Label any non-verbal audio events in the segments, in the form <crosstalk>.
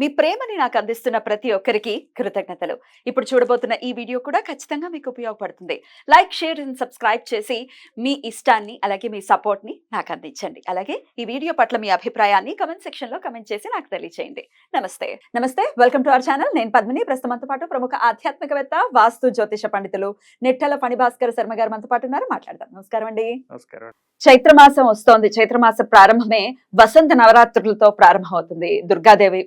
మీ ప్రేమని నాకు అందిస్తున్న ప్రతి ఒక్కరికి కృతజ్ఞతలు. ఇప్పుడు చూడబోతున్న ఈ వీడియో కూడా ఖచ్చితంగా మీకు ఉపయోగపడుతుంది. లైక్ షేర్ అండ్ సబ్స్క్రైబ్ చేసి మీ ఇష్టాన్ని అలాగే మీ సపోర్ట్ని నాకు అందించండి. అలాగే ఈ వీడియో పట్ల మీ అభిప్రాయాన్ని కమెంట్ సెక్షన్లో కమెంట్ చేసి నాకు తెలియజేయండి నమస్తే. నమస్తే. Welcome to our channel. నేను పద్మిని. ప్రస్తుతంతో పాటు ప్రముఖ ఆధ్యాత్మికవేత్త వాస్తు జ్యోతిష పండితులు నెట్టల ఫణిభాస్కర్ శర్మ గారు మనతో పాటు ఉన్నారు. మాట్లాడదాం. నమస్కారం అండి. నమస్కారం. చైత్రమాసం వస్తోంది. చైత్రమాస ప్రారంభమే వసంత నవరాత్రులతో ప్రారంభమవుతుంది. దుర్గాదేవి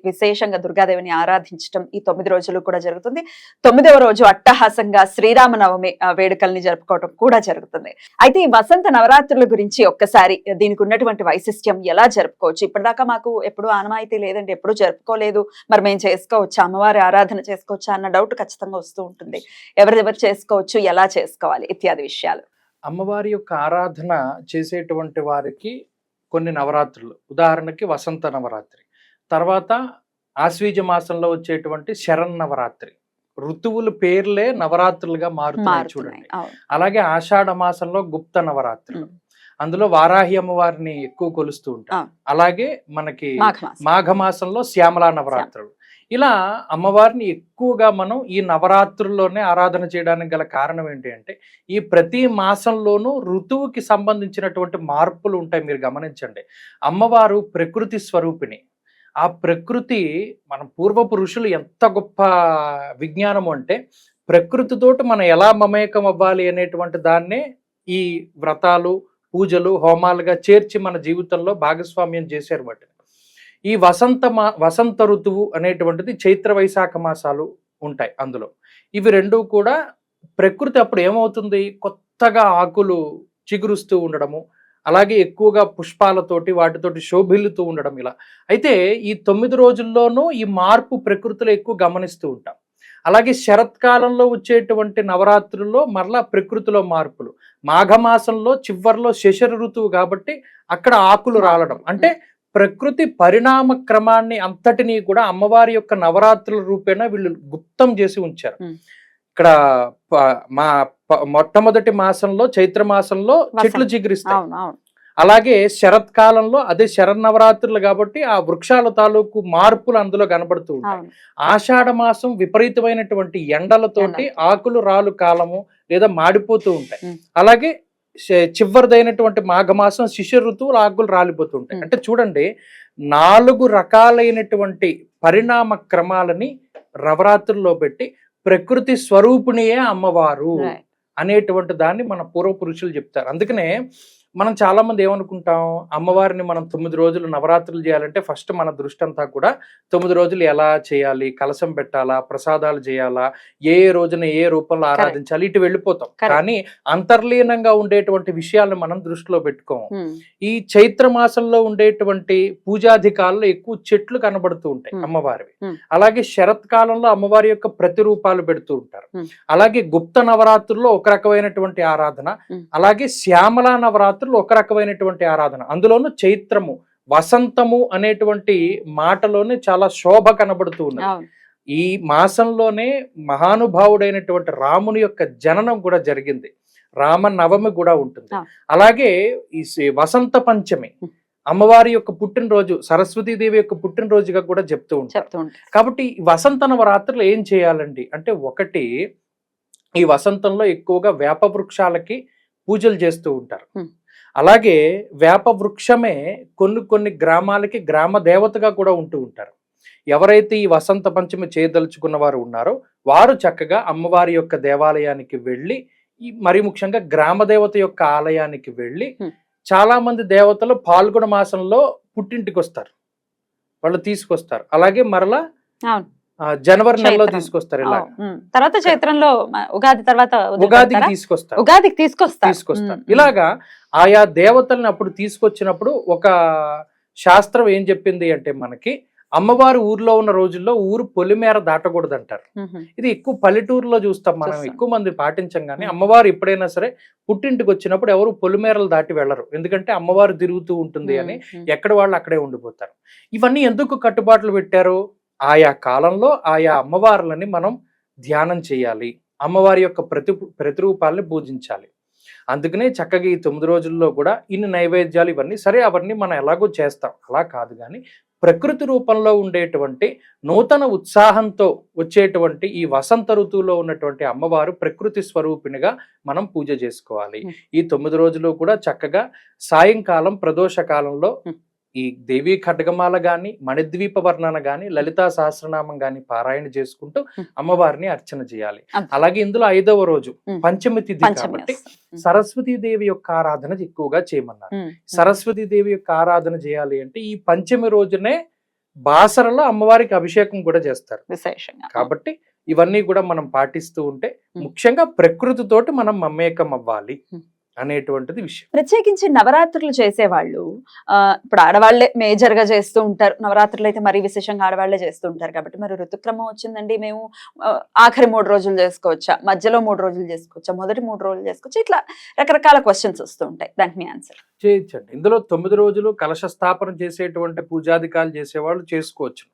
విశేషంగా దుర్గాదేవిని ఆరాధించడం ఈ తొమ్మిది రోజులు కూడా జరుగుతుంది. తొమ్మిదవ రోజు అట్టహాసంగా శ్రీరామనవమి ఆ, వేడుకల్ని జరుపుకోవడం కూడా జరుగుతుంది. అయితే ఈ వసంత నవరాత్రుల గురించి ఒక్కసారి దీనికి ఉన్నటువంటి వైశిష్ట్యం ఎలా జరుపుకోవచ్చు? ఇప్పటిదాకా మాకు ఎప్పుడు ఆనవాయితీ లేదండి ఎప్పుడు జరుపుకోలేదు. మరి మేము చేసుకోవచ్చా? అమ్మవారి ఆరాధన చేసుకోవచ్చా? అన్న డౌట్ ఖచ్చితంగా వస్తూ ఉంటుంది. ఎవరెవరు చేసుకోవచ్చు? ఎలా చేసుకోవాలి? ఇత్యాది విషయాలు. అమ్మవారి యొక్క ఆరాధన చేసేటువంటి వారికి కొన్ని నవరాత్రులు. ఉదాహరణకి వసంత నవరాత్రి. తర్వాత ఆశ్వీజ మాసంలో వచ్చేటువంటి శరణ్ నవరాత్రి. ఋతువుల పేర్లే నవరాత్రులుగా మారుతున్నాయి చూడండి. అలాగే ఆషాఢ మాసంలో గుప్త నవరాత్రులు. అందులో వారాహి అమ్మవారిని ఎక్కువ కొలుస్తూ ఉంటాం. అలాగే మనకి మాఘమాసం. మాఘమాసంలో శ్యామలా నవరాత్రులు. ఇలా అమ్మవారిని ఎక్కువగా మనం ఈ నవరాత్రుల్లోనే ఆరాధన చేయడానికి గల కారణం ఏంటి అంటే ఈ ప్రతి మాసంలోనూ ఋతువుకి సంబంధించినటువంటి మార్పులు ఉంటాయి మీరు గమనించండి. అమ్మవారు ప్రకృతి స్వరూపిణి. ఆ ప్రకృతి మన పూర్వపు ఋషులు ఎంత గొప్ప విజ్ఞానం అంటే ప్రకృతితోటి మనం ఎలా మమేకం అవ్వాలి అనేటువంటి దాన్నే ఈ వ్రతాలు పూజలు హోమాలుగా చేర్చి మన జీవితంలో భాగస్వామ్యం చేశారు వాటిని. ఈ వసంత మా వసంత ఋతువు అనేటువంటిది చైత్ర వైశాఖ మాసాలు ఉంటాయి అందులో. ఇవి రెండు కూడా ప్రకృతి అప్పుడు ఏమవుతుంది? కొత్తగా ఆకులు చిగురుస్తూ ఉండడము అలాగే ఎక్కువగా పుష్పాలతోటి వాటితోటి శోభిల్లుతూ ఉండడం ఇలా. అయితే ఈ తొమ్మిది రోజుల్లోనూ ఈ మార్పు ప్రకృతిలో ఎక్కువ గమనిస్తూ ఉంటాం. అలాగే శరత్కాలంలో వచ్చేటువంటి నవరాత్రుల్లో మరలా ప్రకృతిలో మార్పులు. మాఘమాసంలో చివర్లో శశర ఋతువు కాబట్టి అక్కడ ఆకులు రాలడం. అంటే ప్రకృతి పరిణామ క్రమాన్ని అంతటినీ కూడా అమ్మవారి యొక్క నవరాత్రుల రూపేణ వీళ్ళు గుప్తం చేసి ఉంచారు. ఇక్కడ మా మొట్టమొదటి మాసంలో చైత్ర మాసంలో చెట్లు. చిగురిస్తాయి అలాగే శరత్కాలంలో అదే శరన్నవరాత్రులు కాబట్టి ఆ వృక్షాల తాలూకు మార్పులు అందులో కనబడుతూ ఉంటాయి ఆషాఢ మాసం విపరీతమైనటువంటి ఎండలతోటి ఎండలతో. ఆకులు రాలు కాలము లేదా మాడిపోతూ ఉంటాయి. అలాగే చివరిదైనటువంటి మాఘమాసం శిశు ఋతువులు ఆకులు రాలిపోతూ ఉంటాయి ఉం. అంటే చూడండి నాలుగు రకాలైనటువంటి పరిణామ క్రమాలని నవరాత్రుల్లో పెట్టి ప్రకృతి స్వరూపిణియే అమ్మవారు. అనేటువంటి దాన్ని మన పూర్వపురుషులు చెప్తారు. అందుకనే మనం చాలా మంది ఏమనుకుంటాం అమ్మవారిని మనం తొమ్మిది రోజులు నవరాత్రులు చేయాలంటే ఫస్ట్ మన దృష్టి అంతా కూడా తొమ్మిది రోజులు ఎలా చేయాలి కలశం పెట్టాలా ప్రసాదాలు చేయాలా ఏ ఏ రోజున ఏ రూపంలో ఆరాధించాలి ఇటు వెళ్ళిపోతాం. కానీ అంతర్లీనంగా ఉండేటువంటి విషయాలను మనం దృష్టిలో పెట్టుకోము. ఈ చైత్ర మాసంలో ఉండేటువంటి పూజాధికాల్లో ఎక్కువ చెట్లు కనబడుతూ ఉంటాయి. అమ్మవారివి. అలాగే శరత్కాలంలో అమ్మవారి యొక్క ప్రతిరూపాలు పెడుతూ ఉంటారు. అలాగే గుప్త నవరాత్రుల్లో ఒక రకమైనటువంటి ఆరాధన. అలాగే శ్యామలా నవరాత్రులు ఒక రకమైనటువంటి ఆరాధన. అందులోనూ చైత్రము వసంతము అనేటువంటి మాటలోనే చాలా శోభ కనబడుతూ ఉన్నది. ఈ మాసంలోనే మహానుభావుడైనటువంటి రాముని యొక్క జననం కూడా జరిగింది. రామ నవమి కూడా ఉంటుంది. అలాగే ఈ వసంత పంచమి. అమ్మవారి యొక్క పుట్టినరోజు సరస్వతీదేవి యొక్క పుట్టినరోజుగా కూడా చెప్తూ ఉంటారు. కాబట్టి వసంత నవరాత్రులు ఏం చేయాలండి? అంటే ఒకటి ఈ వసంతంలో ఎక్కువగా వేప వృక్షాలకి పూజలు చేస్తూ ఉంటారు. అలాగే వేప వృక్షమే కొన్ని కొన్ని గ్రామాలకి గ్రామ దేవతగా కూడా ఉంటూ ఉంటారు. ఎవరైతే ఈ వసంత పంచమి చేయదలుచుకున్న వారు ఉన్నారో వారు చక్కగా అమ్మవారి యొక్క దేవాలయానికి వెళ్ళి ఈ మరి ముఖ్యంగా గ్రామ దేవత యొక్క ఆలయానికి వెళ్ళి. చాలా మంది దేవతలు పాల్గొన మాసంలో పుట్టింటికి వస్తారు వాళ్ళు తీసుకొస్తారు. అలాగే మరలా జనవరి నెలలో. తీసుకొస్తారు ఇలా. తర్వాత చైత్రంలో ఉగాది తర్వాత ఉగాదికి? తీసుకొస్తారు ఉగాదికి తీసుకొస్తారు తీసుకొస్తారు. ఇలాగా ఆయా దేవతల్ని అప్పుడు తీసుకొచ్చినప్పుడు ఒక శాస్త్రం ఏం చెప్పింది అంటే మనకి అమ్మవారి ఊర్లో ఉన్న రోజుల్లో ఊరు పొలిమేర దాటకూడదు అంటారు. ఇది ఎక్కువ పల్లెటూరులో చూస్తాం మనం. ఎక్కువ మంది పాటించం కానీ. అమ్మవారు ఎప్పుడైనా సరే పుట్టింటికి వచ్చినప్పుడు ఎవరు పొలిమేరలు దాటి వెళ్ళరు ఎందుకంటే అమ్మవారు తిరుగుతూ ఉంటుంది అని. ఎక్కడ వాళ్ళు అక్కడే ఉండిపోతారు ఇవన్నీ ఎందుకు కట్టుబాట్లు పెట్టారు ఆయా కాలంలో ఆయా అమ్మవార్లని మనం ధ్యానం చేయాలి అమ్మవారి యొక్క ప్రతి ప్రతిరూపాలని పూజించాలి అందుకనే చక్కగా ఈ తొమ్మిది రోజుల్లో కూడా ఇన్ని నైవేద్యాలు ఇవన్నీ సరే అవన్నీ మనం ఎలాగో చేస్తాం అలా కాదు కానీ ప్రకృతి రూపంలో ఉండేటువంటి నూతన ఉత్సాహంతో వచ్చేటువంటి ఈ వసంత ఋతువులో ఉన్నటువంటి అమ్మవారు ప్రకృతి స్వరూపిణిగా మనం పూజ చేసుకోవాలి. ఈ తొమ్మిది రోజులు కూడా చక్కగా సాయంకాలం ప్రదోష కాలంలో. ఈ దేవీ ఖడ్గమాల గాని మణిద్వీప వర్ణన గాని లలితా సహస్రనామం గాని పారాయణ చేసుకుంటూ. అమ్మవారిని అర్చన చేయాలి. అలాగే ఇందులో ఐదవ రోజు. పంచమి తిథి కాబట్టి. సరస్వతీ దేవి యొక్క ఆరాధన ఎక్కువగా చేయమన్నారు. సరస్వతి దేవి యొక్క ఆరాధన చేయాలి అంటే ఈ పంచమి రోజునే బాసరలో అమ్మవారికి అభిషేకం కూడా చేస్తారు కాబట్టి ఇవన్నీ కూడా మనం పాటిస్తూ ఉంటే. ముఖ్యంగా ప్రకృతితోటి మనం మమేకం అవ్వాలి. అనేటువంటిది విషయం. ప్రత్యేకించి నవరాత్రులు చేసేవాళ్ళు ఆ, ఇప్పుడు ఆడవాళ్ళే మేజర్గా చేస్తూ ఉంటారు. నవరాత్రులు అయితే మరీ విశేషంగా ఆడవాళ్ళే చేస్తూ ఉంటారు కాబట్టి మరి ఋతుక్రమం వచ్చిందండి మేము ఆఖరి మూడు రోజులు చేసుకోవచ్చా మధ్యలో మూడు రోజులు చేసుకోవచ్చా మొదటి మూడు రోజులు చేసుకోవచ్చా ఇట్లా రకరకాల క్వశ్చన్స్ వస్తూ ఉంటాయి. దానికి మీ ఆన్సర్ చేయొచ్చండి. ఇందులో తొమ్మిది రోజులు కలశ స్థాపన చేసేటువంటి పూజాధికారులు చేసేవాళ్ళు చేసుకోవచ్చు.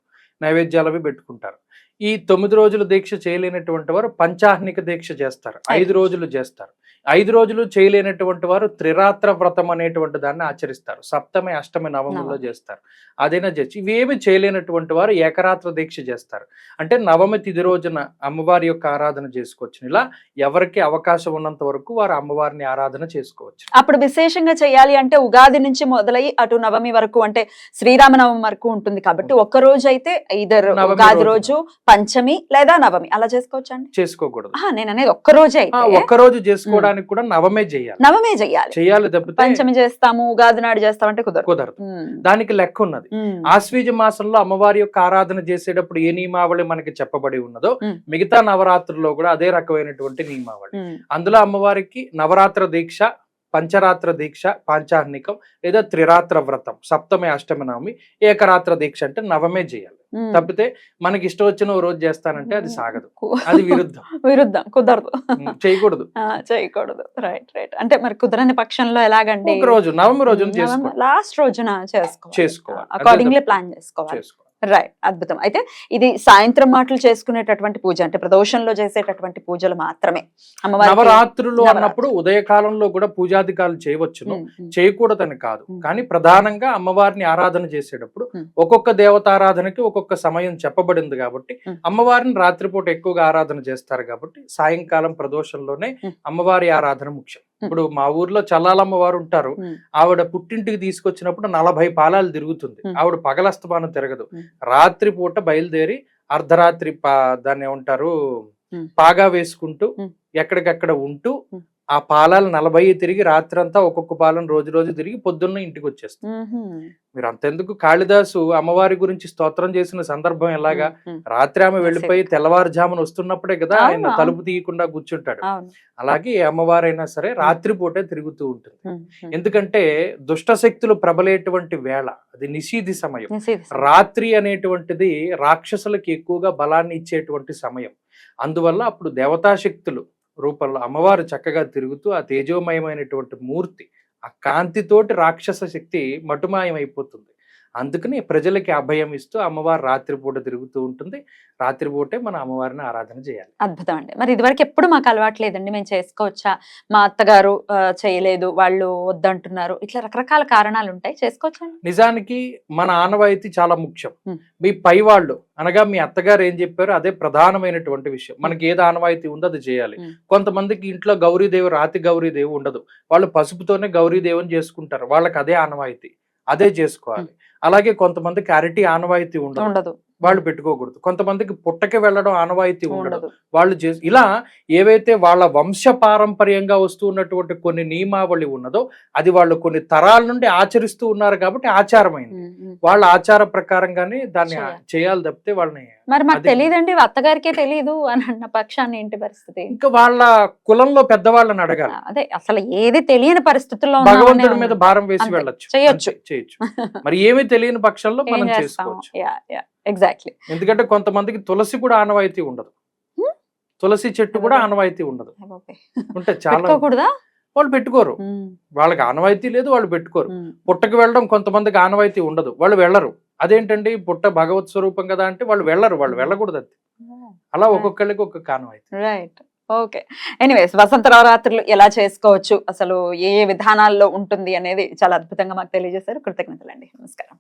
నైవేద్యాలు అవి పెట్టుకుంటారు. ఈ తొమ్మిది రోజులు దీక్ష చేయలేనటువంటి వారు పంచాహ్నిక దీక్ష చేస్తారు. ఐదు. రోజులు చేస్తారు. ఐదు రోజులు చేయలేనటువంటి వారు త్రిరాత్ర వ్రతం అనేటువంటి దాన్ని ఆచరిస్తారు. సప్తమి అష్టమి నవమిలో నవమి. చేస్తారు. అదైనా చేసి ఇవేమి చేయలేనటువంటి వారు ఏకరాత్ర దీక్ష చేస్తారు. అంటే నవమి తిథి రోజున అమ్మవారి యొక్క ఆరాధన చేసుకోవచ్చు. ఇలా ఎవరికి అవకాశం ఉన్నంత వరకు వారు అమ్మవారిని ఆరాధన చేసుకోవచ్చు. అప్పుడు విశేషంగా చేయాలి అంటే ఉగాది నుంచి మొదలై అటు నవమి వరకు అంటే శ్రీరామనవమి వరకు ఉంటుంది కాబట్టి ఒక్క రోజు అయితే ఇద్దరు ఉగాది. రోజు పంచమి లేదా నవమి. అలా చేసుకోవచ్చా అండి చేసుకోకూడదు నేను అనేది ఒక్క రోజే ఒక్క రోజు చేసుకోవడానికి కూడా నవమే చేయాలి నవమే చేయాలి తప్పితే పంచమి చేస్తాము ఉగాది నాడు చేస్తామంటే కుదరదు కుదరదు ఉమ్. దానికి లెక్క ఉన్నది. ఆశ్వీజ మాసంలో అమ్మవారి యొక్క ఆరాధన చేసేటప్పుడు ఏ నియమావళి మనకి చెప్పబడి ఉన్నదో. మిగతా నవరాత్రుల్లో కూడా అదే రకమైనటువంటి నియమావళి. అందులో అమ్మవారికి నవరాత్ర దీక్ష పంచరాత్ర దీక్ష పాంచాహ్నికం లేదా త్రిరాత్ర వ్రతం సప్తమి అష్టమి నవమి ఏకరాత్ర దీక్ష అంటే నవమే చేయాలి. తప్పితే మనకి ఇష్టం వచ్చిన ఓ రోజు చేస్తానంటే అది సాగదు. అది విరుద్ధం. <laughs> విరుద్ధం. కుదరదు. చేయకూడదు. చేయకూడదు. Right right. అంటే మరి కుదరని పక్షంలో ఎలాగండి? ఒక రోజు నవమి రోజున లాస్ట్ రోజున చేసుకోవాలి. చేసుకోవాలి. అకార్డింగ్లీ ప్లాన్ చేసుకోవాలి. రైట్ అద్భుతం అయితే ఇది సాయంత్రం మాటలు చేసుకునేటటువంటి పూజ అంటే ప్రదోషంలో చేసేటటువంటి పూజలు మాత్రమే నవరాత్రులు. అన్నప్పుడు ఉదయకాలంలో కూడా పూజాధికారులు చేయవచ్చును. చేయకూడదని కాదు. కానీ ప్రధానంగా అమ్మవారిని ఆరాధన చేసేటప్పుడు. ఒక్కొక్క దేవతారాధనకి ఒక్కొక్క సమయం చెప్పబడింది కాబట్టి. అమ్మవారిని రాత్రిపూట ఎక్కువగా ఆరాధన చేస్తారు కాబట్టి సాయంకాలం ప్రదోషంలోనే. అమ్మవారి ఆరాధన ముఖ్యం ఇప్పుడు మా ఊర్లో చల్లాలమ్మవారు ఉంటారు ఉమ్, ఆవిడ పుట్టింటికి తీసుకొచ్చినప్పుడు నలభై పాలాలు తిరుగుతుంది. ఆవిడ పగలస్తమానం తిరగదు ఉమ్. రాత్రిపూట బయలుదేరి అర్ధరాత్రి పా దాన్ని ఏమంటారు. పాగా వేసుకుంటూ. ఎక్కడికక్కడ ఉంటూ. ఆ పాలాలు నలభై తిరిగి రాత్రంతా ఒక్కొక్క పాలను రోజు రోజు తిరిగి పొద్దున్న ఇంటికి వచ్చేస్తుంది ఉమ్మ్. మీరు అంతెందుకు కాళిదాసు అమ్మవారి గురించి స్తోత్రం చేసిన సందర్భం ఎలాగా? రాత్రి ఆమె వెళ్ళిపోయి తెల్లవారుజామున వస్తున్నప్పుడే కదా ఆయన. తలుపు తీయకుండా కూర్చుంటాడు. అలాగే ఏ అమ్మవారైనా సరే రాత్రిపూటే తిరుగుతూ ఉంటుంది. ఎందుకంటే దుష్ట శక్తులు ప్రబలేటువంటి వేళ అది నిషీధి సమయం. రాత్రి అనేటువంటిది రాక్షసులకి ఎక్కువగా బలాన్ని ఇచ్చేటువంటి సమయం. అందువల్ల అప్పుడు దేవతా శక్తులు రూపంలో అమ్మవారు చక్కగా తిరుగుతూ ఆ తేజోమయమైనటువంటి మూర్తి ఆ కాంతితోటి రాక్షస శక్తి మటుమాయం అయిపోతుంది అందుకని ప్రజలకి అభయం ఇస్తూ అమ్మవారు రాత్రిపూట తిరుగుతూ ఉంటుంది. రాత్రిపూటే మన అమ్మవారిని ఆరాధన చేయాలి. అద్భుతం అండి. మరి ఇదివరకు ఎప్పుడు మాకు అలవాటు లేదండి. మేము చేసుకోవచ్చా? మా అత్తగారు చేయలేదు వాళ్ళు వద్దంటున్నారు. ఇట్లా రకరకాల కారణాలు ఉంటాయి. చేసుకోవచ్చా? నిజానికి మన ఆనవాయితీ చాలా ముఖ్యం. మీ పై వాళ్ళు అనగా మీ అత్తగారు ఏం చెప్పారో అదే ప్రధానమైనటువంటి విషయం. మనకి ఏది ఆనవాయితీ ఉందో అది చేయాలి. కొంతమందికి ఇంట్లో గౌరీదేవి రాతి గౌరీదేవి ఉండదు. వాళ్ళు పసుపుతోనే గౌరీదేవిని చేసుకుంటారు. వాళ్ళకి అదే ఆనవాయితీ. అదే చేసుకోవాలి. అలాగే కొంతమంది క్లారిటీ ఆనవాయితీ ఉండదు. ఉండదు. వాళ్ళు పెట్టుకోకూడదు. కొంతమందికి పుట్టకి వెళ్ళడం ఆనవాయితీ ఉండదు. వాళ్ళు చేసి ఇలా ఏవైతే వాళ్ళ వంశ పారంపర్యంగా వస్తూ ఉన్నటువంటి కొన్ని నియమావళి ఉన్నదో అది వాళ్ళు కొన్ని తరాల నుండి ఆచరిస్తూ ఉన్నారు కాబట్టి ఆచారమైంది. వాళ్ళ ఆచార ప్రకారంగానే దాన్ని చేయాలి. తప్పితే వాళ్ళని మరి మాకు తెలియదండి అత్తగారికే తెలియదు అని అన్న పక్షాన్ని ఏంటి పరిస్థితి? ఇంకా వాళ్ళ కులంలో పెద్దవాళ్ళని అడగాలి. అదే అసలు ఏది తెలియని పరిస్థితుల్లో భగవంతుడి. మీద భారం వేసి. వెళ్ళొచ్చు. చేయొచ్చు. చేయొచ్చు. మరి ఏమీ తెలియని పక్షంలో మనం చేసుకోవచ్చు. ఎగ్జాక్ట్లీ ఎందుకంటే కొంతమందికి తులసి కూడా ఆనవాయితీ ఉండదు. హ్మ్? తులసి చెట్టు కూడా. ఆనవాయితీ ఉండదు. ఉంటే చాలా వాళ్ళు పెట్టుకోరు. ఉమ్, వాళ్ళకి ఆనవాయితీ లేదు వాళ్ళు పెట్టుకోరు. ఉమ్, పుట్టకు వెళ్ళడం కొంతమందికి ఆనవాయితీ ఉండదు. వాళ్ళు వెళ్ళరు. అదేంటండి? పుట్ట భగవత్ స్వరూపం కదా అంటే వాళ్ళు వెళ్ళరు. వాళ్ళు వెళ్ళకూడదు అది అలా ఒక్కొక్కళ్ళకి ఒక్కొక్క ఆనవాయితీ. రైట్ ఓకే ఎనీవేస్ వసంత నవరాత్రులు ఎలా చేసుకోవచ్చు? అసలు ఏ ఏ విధానాల్లో ఉంటుంది అనేది చాలా అద్భుతంగా మాకు తెలియజేశారు. కృతజ్ఞతలండి. నమస్కారం.